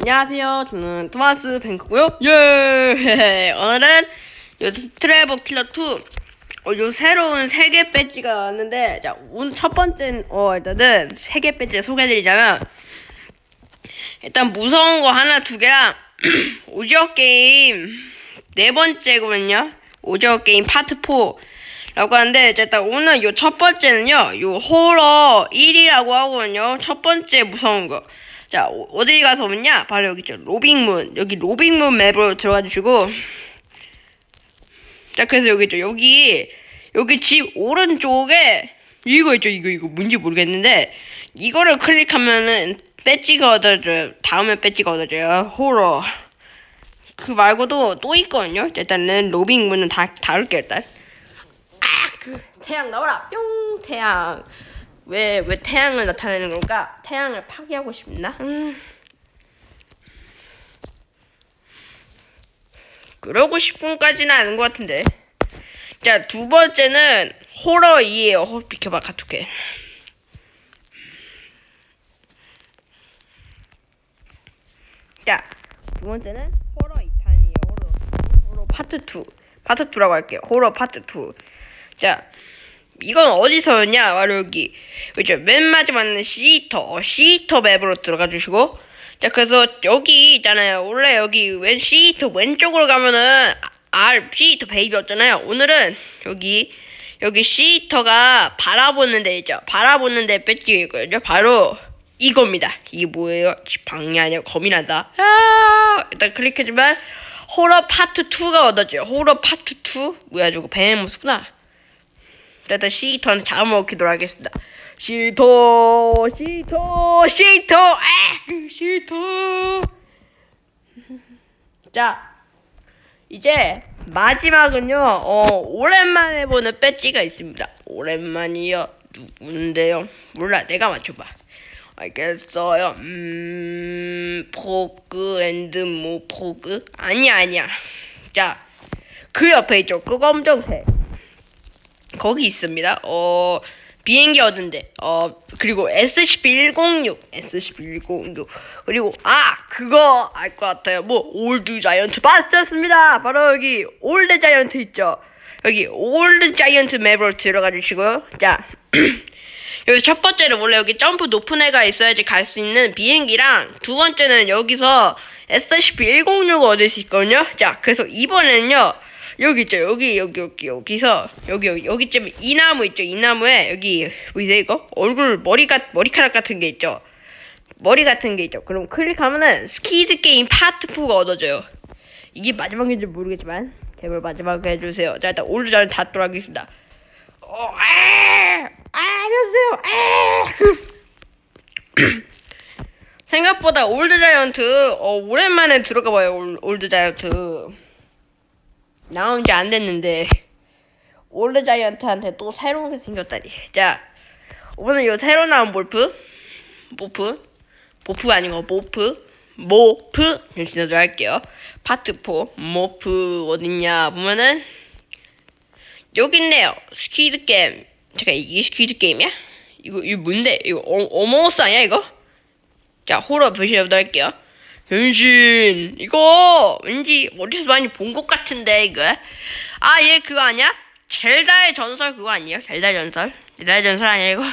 안녕하세요. 저는 토마스 뱅크고요. 예. 오늘은 요 트래버 킬러 2 어, 요 새로운 세계 배지가 왔는데 자, 오늘 첫 번째 어 일단은 세계 배지 소개해 드리자면 일단 무서운 거 하나 두 개랑 오징어 게임 네 번째거든요. 오징어 게임 파트 4 라고 하는데 자, 일단 오늘 요 첫 번째는요. 요 호러 1이라고 하거든요. 첫 번째 무서운 거. 자, 어- 어디 가서 오냐? 바로 여기 있죠. 로빙문. 여기 로빙문 맵으로 들어가 주시고 자, 그래서 여기 있죠. 여기 여기 집 오른쪽에 이거 있죠. 이거 이거 뭔지 모르겠는데 이거를 클릭하면은 배지가 얻어져요. 다음에 배지가 얻어져요. 호러. 그 말고도 또 있거든요. 일단은 로빙문은 다 다룰게요. 일단. 태양 나와라. 뿅 태양. 왜 왜 태양을 나타내는 걸까? 태양을 파괴하고 싶나? 음. 그러고 싶은까지는 아닌 것 같은데. 자, 두 번째는 호러 2예요. 호, 비켜봐, 카투케. 자, 두 번째는 호러 2탄이에요. 호러, 호러 파트 2. 파트 2라고 할게요. 호러 파트 2. 자, 이건 어디서였냐? 바로 여기. 그죠? 맨 마지막에는 시터, 어, 시터 맵으로 들어가 주시고. 자, 그래서 여기 있잖아요. 원래 여기 왼 시터 왼쪽으로 가면은 R 시터 베이비였잖아요. 오늘은 여기 여기 시터가 바라보는 데 있죠. 바라보는 데 배지가 있거든요. 바로 이겁니다. 이게 뭐예요? 방이 아니라 난다. 아, 일단 클릭해주면 호러 파트 2가 얻어져요. 호러 파트 2? 뭐야 저거 베네모스구나. 일단 시터는 잡아먹히도록 하겠습니다. 시터, 시터, 시터, 아, 시터. 자, 이제 마지막은요. 어, 오랜만에 보는 배지가 있습니다. 오랜만이요. 누군데요? 몰라, 내가 맞춰봐. 알겠어요. 음, 포그 앤드 모 포그? 아니야, 아니야. 자, 그 옆에 있죠. 그 검정색. 거기 있습니다. 어 비행기 얻은데 어 그리고 SCP-106, SCP-106 그리고 아 그거 알 것 같아요. 뭐 올드 자이언트 맞췄습니다. 바로 여기 올드 자이언트 있죠. 여기 올드 자이언트 맵으로 들어가 주시고요. 자 여기 첫 번째는 원래 여기 점프 높은 애가 있어야지 갈 수 있는 비행기랑 두 번째는 여기서 SCP-106을 얻을 수 있거든요. 자 그래서 이번에는요. 여기 있죠. 여기 여기 여기 여기서 여기 여기 여기쯤 이 나무 있죠. 이 나무에 여기 보이세요 이거 얼굴 머리가 머리카락 같은 게 있죠. 머리 같은 게 있죠. 그럼 클릭하면은 스키드 게임 파트 4가 얻어져요. 이게 마지막인지 모르겠지만 제발 마지막 해주세요. 자 일단 올드 자는 닫도록 하겠습니다. 어, 아, 아, 해주세요. 아. 생각보다 올드 자이언트 어, 오랜만에 들어가 봐요. 올, 올드 자이언트. 나온 지 안 됐는데 올드 자이언트한테 또 새로운 게 생겼다니. 자, 오늘 요 새로 나온 몰프, 모프, 모프가 아니고 모프, 모프 열심히 할게요. 파트 4 모프 어딨냐 보면은 여기 있네요. 스퀴드 게임. 잠깐 이게 스퀴드 게임이야? 이거 이거 뭔데? 이거 어, 어머스 아니야 이거? 자 호러 표시해보도록 할게요. 변신 이거 왠지 어디서 많이 본 것 같은데 이거 아 얘 그거 아니야? 젤다의 전설 그거 아니에요? 젤다의 전설? 젤다의 전설 아니야 이거?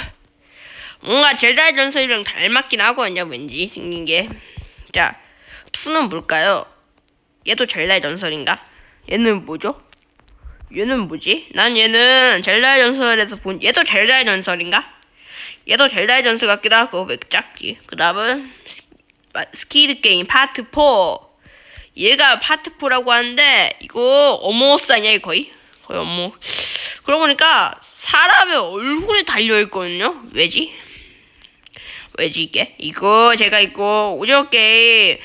뭔가 젤다의 전설이랑 닮았긴 하거든요 왠지 생긴 게자 투는 뭘까요? 얘도 젤다의 전설인가? 얘는 뭐죠? 얘는 뭐지? 난 얘는 젤다의 전설에서 본 얘도 젤다의 전설인가? 얘도 젤다의 전설 같기도 하고 왜 작지? 그 다음은 스키드 게임 파트 4 얘가 파트 4라고 하는데 이거 어머스 아니야 거의? 거의 어머 그러고 보니까 사람의 얼굴에 달려있거든요 왜지? 왜지 이게? 이거 제가 이거 게임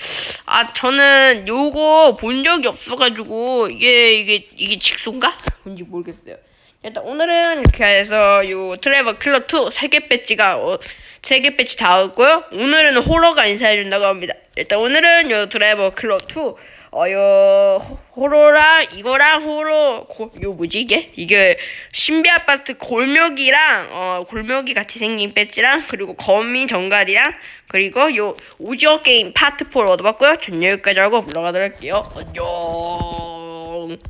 아 저는 요거 본 적이 없어가지고 이게 이게 이게 직소인가? 뭔지 모르겠어요 일단 오늘은 이렇게 해서 요 트래버 킬러 2 세개 배지가 어, 세개 배치 다 얻고요. 오늘은 호러가 인사해준다고 합니다. 일단 오늘은 요 드라이버 클럽 2, 어, 요 호- 호러랑 이거랑 호러, 고, 요 뭐지 이게? 이게 신비 아파트 골묘기랑 어 골묘기 같이 생긴 배지랑 그리고 거미 정갈이랑 그리고 요 오징어 게임 파트 4를 얻어봤고요. 전 여기까지 하고 물러가도록 할게요. 안녕.